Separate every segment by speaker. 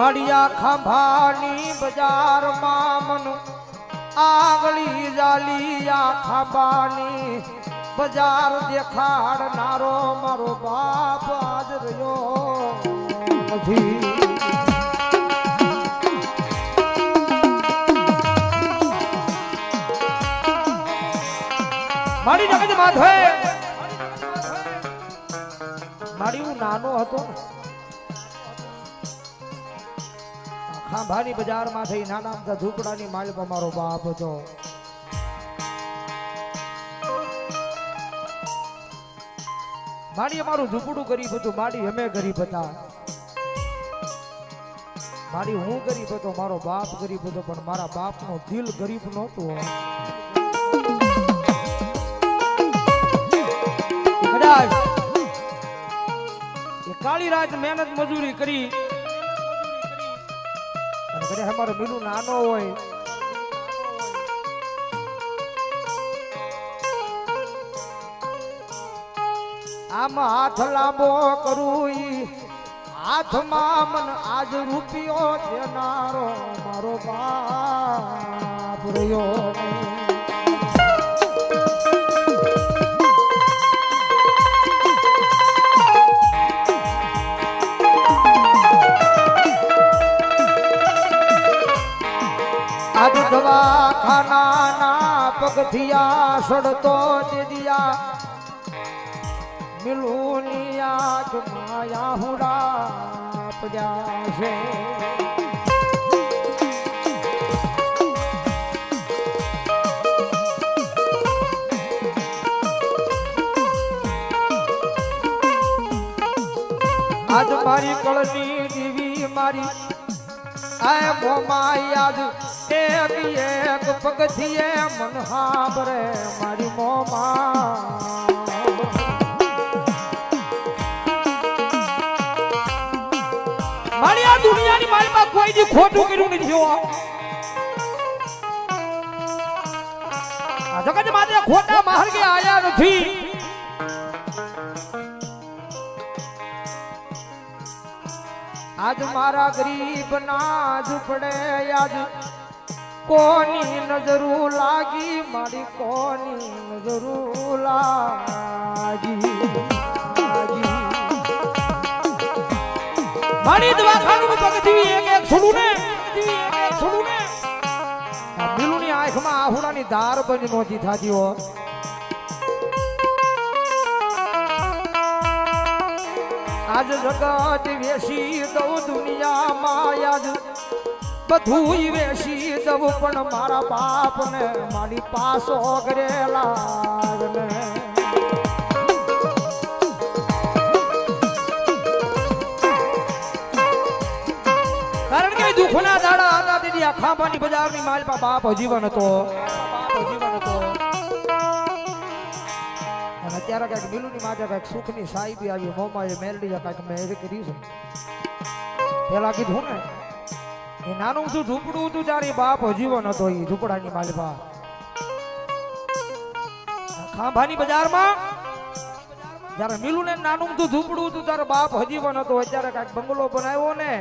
Speaker 1: મળ્યા ખાંભાની બજારમાં મન આગળી જાલિયા ખાંભાની બજાર દેખાડનારો મારો બાપ આજ રહ્યો નથી. મારી જગત માધવે. મારી હું નાનો હતો ને ખાંભાની બજારમાં થઈ નાના ઝૂંપડાની માલિક મારો બાપ હતો માડી અમારું ઝૂંપડું ગરીબ હતું, માડી અમે ગરીબ હતા મારી હું ગરીબ હતો, મારો બાપ ગરીબ હતો, પણ મારા બાપનો દિલ ગરીબ નહોતું. કદાચ એ કાળી રાત મહેનત મજૂરી કરી કદાચ અમારો બીલું નાનો હોય. આમ હાથ લાંબો કરું ઈ. હાથમાં મન આજ રૂપિયો દેનારો મારો બાપ રહ્યો નહીં. આજ દવાખાનાના પગથિયા સડતો દીદિયા મિલુનિયા માયા હુડા પજા છે આજ મારી કળની દીવી મારી આ મોમાં યાદ એક એક પગથિયે મન હાબરે મારી મોમાં. મારી આ દુનિયાની પાસે કોઈ દી ખોટું કર્યું નથી, હો. આ જગત માથે ખોટા માર્ગે આયા નથી. આજ મારા ગરીબ ના ઝૂપડે આજ કોની નજરું લાગી? મારી કોની નજરું લાગી. મારી દવાખાનું પગથી એક એક છોડું ને છોડું ને બિલુની આંખમાં આહુડાની ધાર બંધ નહોતી થાતી હો આજ જગત વેસી દઉં દુનિયામાં, આજ બધું વેસી દઉં, પણ મારા બાપને મારી પાસો કરેલા ને. કારણ કે દુઃખના દાડા હતા તેથી આ ખાંભાની બજારની હતો બાપ જીવન હતો. અને અત્યારે કંઈક મિલુની માથે કંઈક સુખની સાહેબી આવી, મોમાં મેલડી કંઈક મેળ કરી છે. પેલા કીધું ને એ નાનું શું, ઝૂંપડું હતું ત્યારે બાપ હજીવો નતો એ ઝૂંપડાની માલપા ખાંભાની બજારમાં જયારે મિલું ને નાનું તું ઝૂંપડું હતું તારો બાપ હજીવન હતો અત્યારે કાંઈક બંગલો બનાવ્યો ને,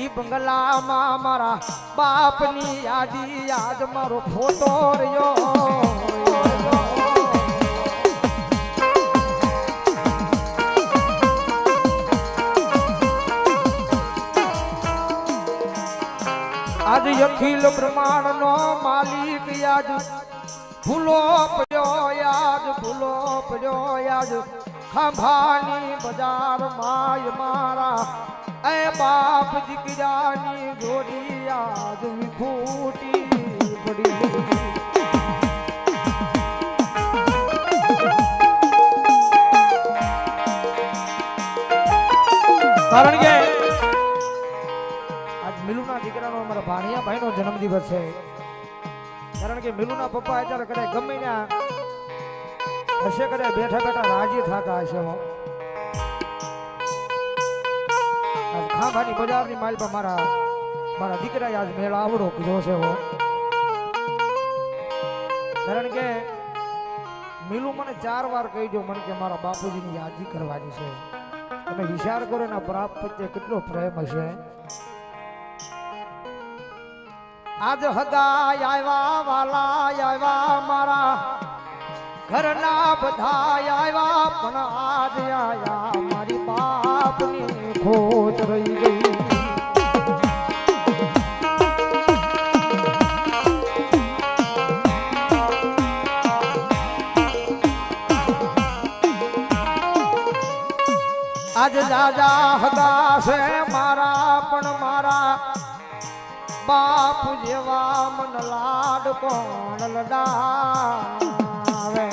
Speaker 1: ઈ બંગલામાં મારા બાપની યાદી યાદ મારો ફોટો રહ્યો. આજ અખિલ બ્રહ્માંડ નો માલિક યાદ. ભૂલો પડ્યો યાદ, ભૂલો પડ્યો યાદ. ખાંભાની બજાર માય મારા. એ બાપ દીકરાની ગોરી યાદ વિખૂટી પડી કારણ કે જન્મદિવસ છે. કારણ કે મિલુના પપ્પા અત્યારે કદાચ ગમે ત્યાં હશે, કદાચ બેઠા બેઠા રાજી થતા હશે ખાંભાની બજારની માલ પર મારા મારા દીકરાએ આજ મેળ આવડો કીધો છે હો કારણ કે મિલુ મને ચાર વાર કહી દો મને કે મારા બાપુજીની યાદી કરવાની છે. તમે વિચાર કરો એના પ્રાપ્ત કેટલો પ્રેમ હશે. આજ હગાય આવ્યા વાલા આવ્યા મારા. ઘરના બધા આવ્યા, પણ આજ આયા મારી બાપની ખોટ રહી ગઈ. આજ દાદા હગા છે બાપ જેવા મન લાડ કોણ લડાવે?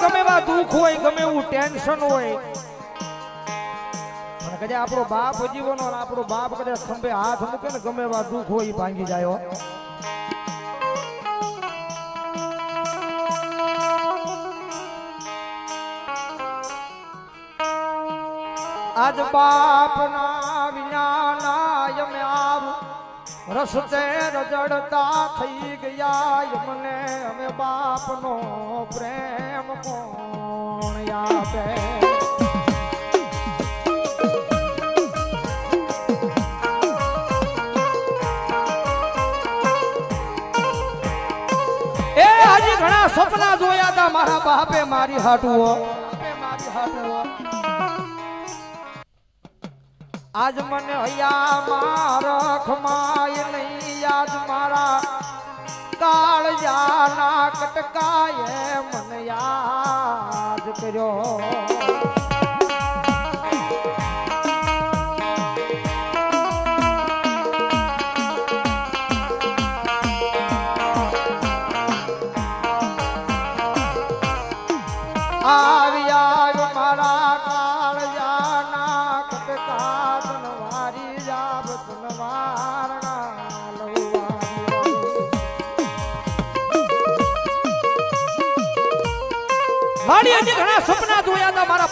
Speaker 1: ગમે એવા દુઃખ હોય, ગમે એવું ટેન્શન હોય. અને કદાચ આપણો બાપ જીવનો આપણો બાપ કદાચ ખંભે હાથ મૂકે ને ગમે એવા દુઃખ હોય ભાંગી જાય આજ બાપના વિના અમે આવ. રસ્તે રજડતા થઈ ગયા મને. અમે બાપનો પ્રેમ કોણ આપે? ઘણા સપના જોયા હતા મારા બાપે મારી હાટુઓ. મારી હાટુઓ. આજ મને હૈયા મારખ ખમાય નહીં. આજ મારા કાળજાના કટકાએ મને યાદ કર્યો.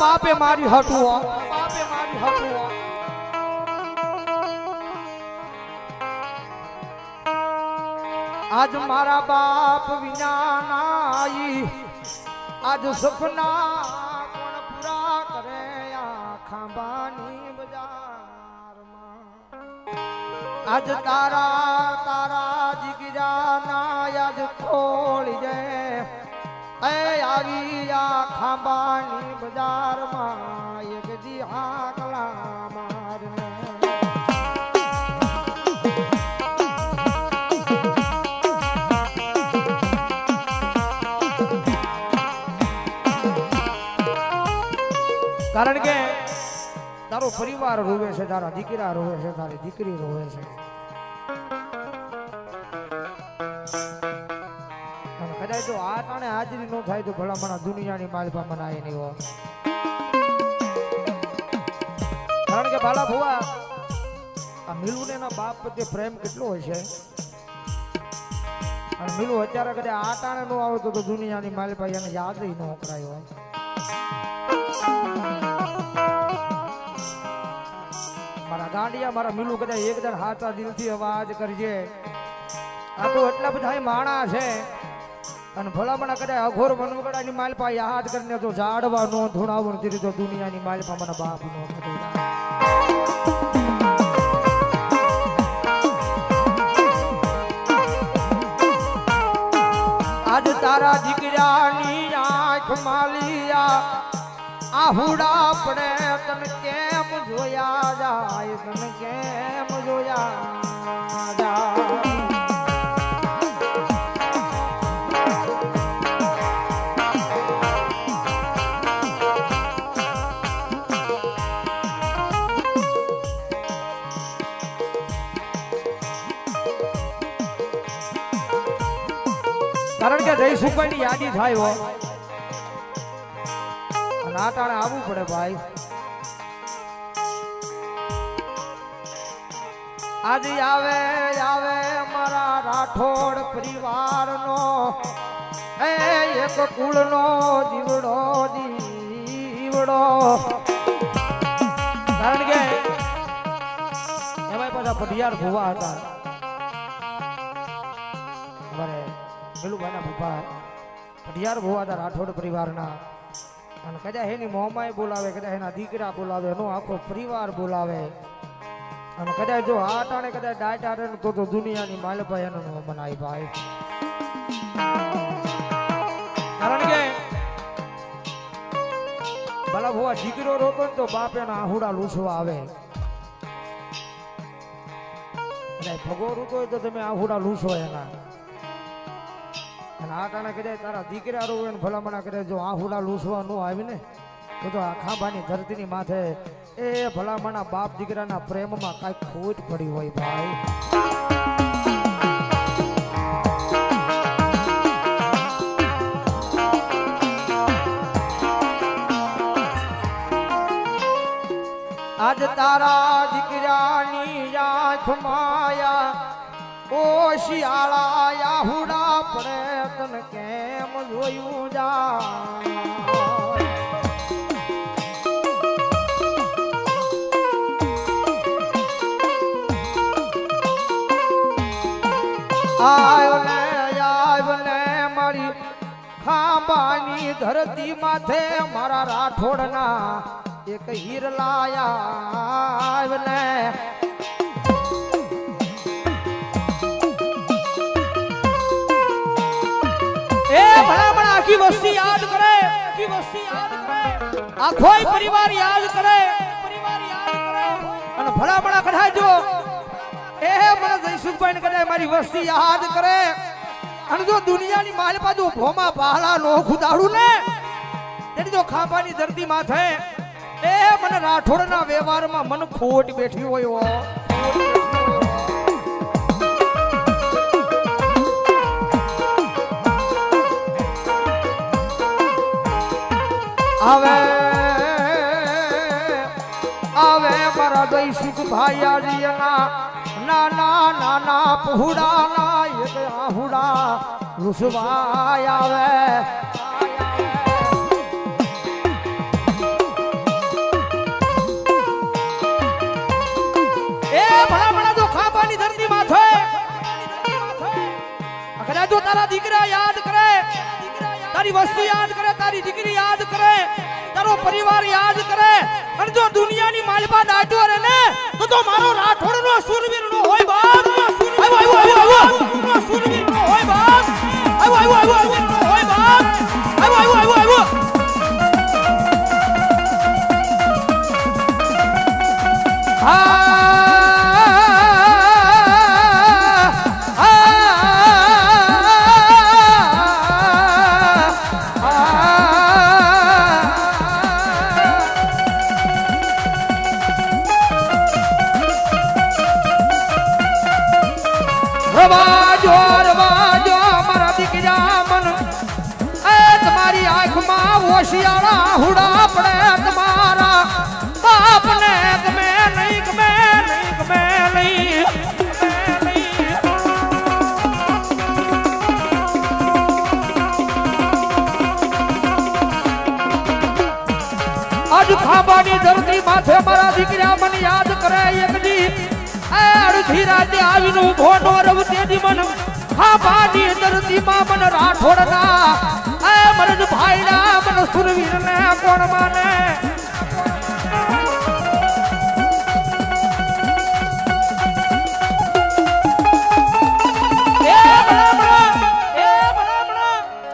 Speaker 1: બાપે મારી હટું. બાપે મારી હટું. આજ મારા બાપ વિના નાઈ, આજ સપના કોણ પૂરા કરે ખાંબાની બજારમાં આજ તારા તારા જીગરા ના આજ ખોળી એ આવી આ ખાંબાની બજારમાં એક જી આકલા કારણ કે તારો પરિવાર રોવે છે, તારા દીકરા રોવે છે, તારી દીકરી રોવે છે. જો આ ટાણે હાજરી ન થાય તો ભલામણા દુનિયાની માલપા મનાય નહીં હો. કારણ કે ભાલા ભુવા, આ મિલુને એના બાપ પ્રત્યે પ્રેમ કેટલો હોય છે? અને મિલુ અત્યારે કદાચ આ ટાણે ન આવતો તો દુનિયાની માલપા એને યાદ ન કરાય હોય. મારા ગાંડિયા, મારા મિલુ કદાચ એક જણ હાથા દિલથી અવાજ કરજે. આ તો એટલા બધા માણા છે. અને ભલામણા કદાચ અઘોર વનવગડાની માલપા યાદ કરીને તો ઝાડવા નો ધૂણાવો નથી તો દુનિયાની માલપા મને બાપ નો. આજ તારા દીકરાની આંખ માલિયા, આહુડા પડે, તને કેમ જોયા જાય, તને કેમ જોયા જાય સુપાની યાદી થાય હો. અને આવવું પડે ભાઈ. આજે આવે આવે મારા રાઠોડ પરિવારનો. એ એક કુળનો જીવડો જીવડો કારણ કે એમાં પાછા પઢિયાર ભુવા હતા. અમારે પેલું ભાઈના ભૂપા પઢિયાર ભુવાદા રાઠોડ પરિવારના, અને કદાચ એની મોમાય બોલાવે, કદાચ એના દીકરા બોલાવે, એનો આખો પરિવાર બોલાવે. અને કદાચ જો આ ટાણે કદાચ આડે ને તો તો દુનિયાની માલભાઈ એનો નો મનાય ભાઈ કારણ કે ભલા ભુવા દીકરો રોતો ને તો બાપ એના આહુડા લૂછવા આવે. ભગો રૂતો હોય તો તમે આહુડા લૂછો એના. અને આ ટાણે કદાચ તારા દીકરા રોવે ભલામણા કરે, જો આહુડા લૂસવા ન આવી તો તો આ ખાંભાની ધરતીની માથે એ ભલામણા બાપ દીકરાના પ્રેમમાં કાંઈક ખોટ પડી હોય ભાઈ. આજ તારા દીકરાની આંખ માયા ઓ શિયાળા આહુડા પડે તને કેમ જોયું જા? મારી ખાંબાની ધરતી માથે મારા રાઠોડના એક હીર લાયા. વસ્તી યાદ કરે. વસ્તી યાદ કરે આખોય પરિવાર યાદ કરે. પરિવાર યાદ કરે અને ભલા ભલા કઢાય જો એ મને જયસુખભાઈ ને કદાચ મારી વસ્તી યાદ કરે. અને જો દુનિયાની માલ બાજુ ભોમા બહાલા નો ખુદાડું ને, તેની જો ખાંભાની ધરતી માથે, એ મને રાઠોડના વ્યવહારમાં મન ખોટ બેઠી હોય હો. ખોટ બેઠી હોય. આવે મારા દઈશુક ભાઈ આજીના નાના નાના પહુડા ના એક આહુડા રૂસવાય આવે તારા દીકરા યાદ કરે, તારી વસ્તી યાદ કરે, તારી દીકરી યાદ પરિવાર યાદ કરે અને જો દુનિયાની માલપા દાટો રે ને તો તો મારો રાઠોડ નો સુરવીર નો હોય બાપ આવ્યો આવ્યો આવ્યો આવ્યો સુરવીર નો હોય બાપ આવ્યો આવ્યો આવ્યો હોય બાપ આવ્યો આવ્યો આવ્યો દીકરા મને યાદ કરે એકદી અડધી રાતે આવીને ઊભો નો રવ તેજી મન. ખાંભાની ધરતી માં મન રાઠોડના એ મરજ ભાઈના મન સુરવીર ને કોણ માને.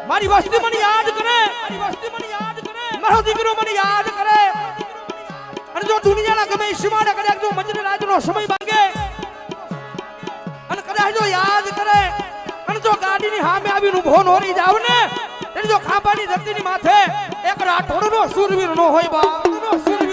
Speaker 1: મારી વસ્તી મને યાદ કરે. મારી વસ્તી મને યાદ કરે. મારો દીકરો મને યાદ દુનિયાના ગમે ઈશ્વર કદાચ જો મંજરે રાતનો સમય માંગે અને કદાચ જો યાદ કરે, અને જો ગાડીની સામે આવીને ઊભો નો રહી જાવ ને એટલે જો ખાંભાની ધરતીની માથે એક રાઠોડનો સુરવીર નો હોય બા નો સુરવીર.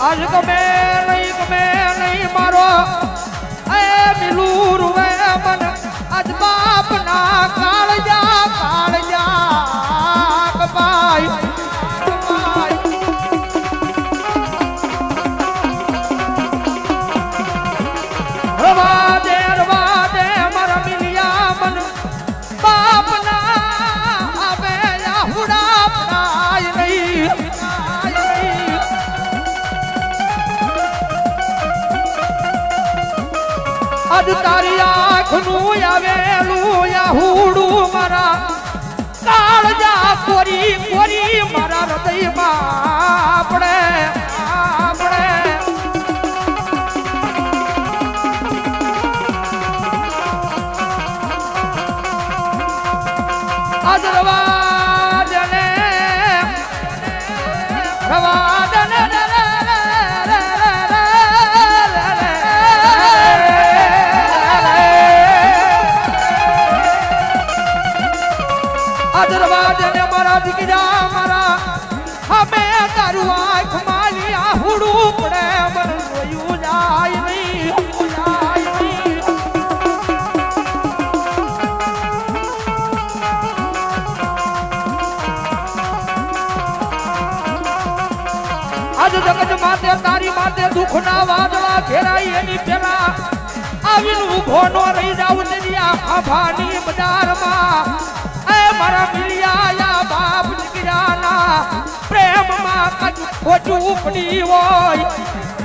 Speaker 1: આજ ગમે નહીં ગમે નહીં મારો આજ તારી આંખનું આવેલું આહુડું મારા. કાળજા કોરી કોરી મારા હૃદયમાં આપણે દીકરા મારા અમે તારું આંખ માલી આ હુડું પડે મન જોયું જાય નહીં આજ જગત માતે તારી માતે દુઃખના વાદળા ઘેરાઈ એની પેલા આવીને આભાની બાપ દીકરાના પ્રેમમાં કદ ખોટું પડી હોય.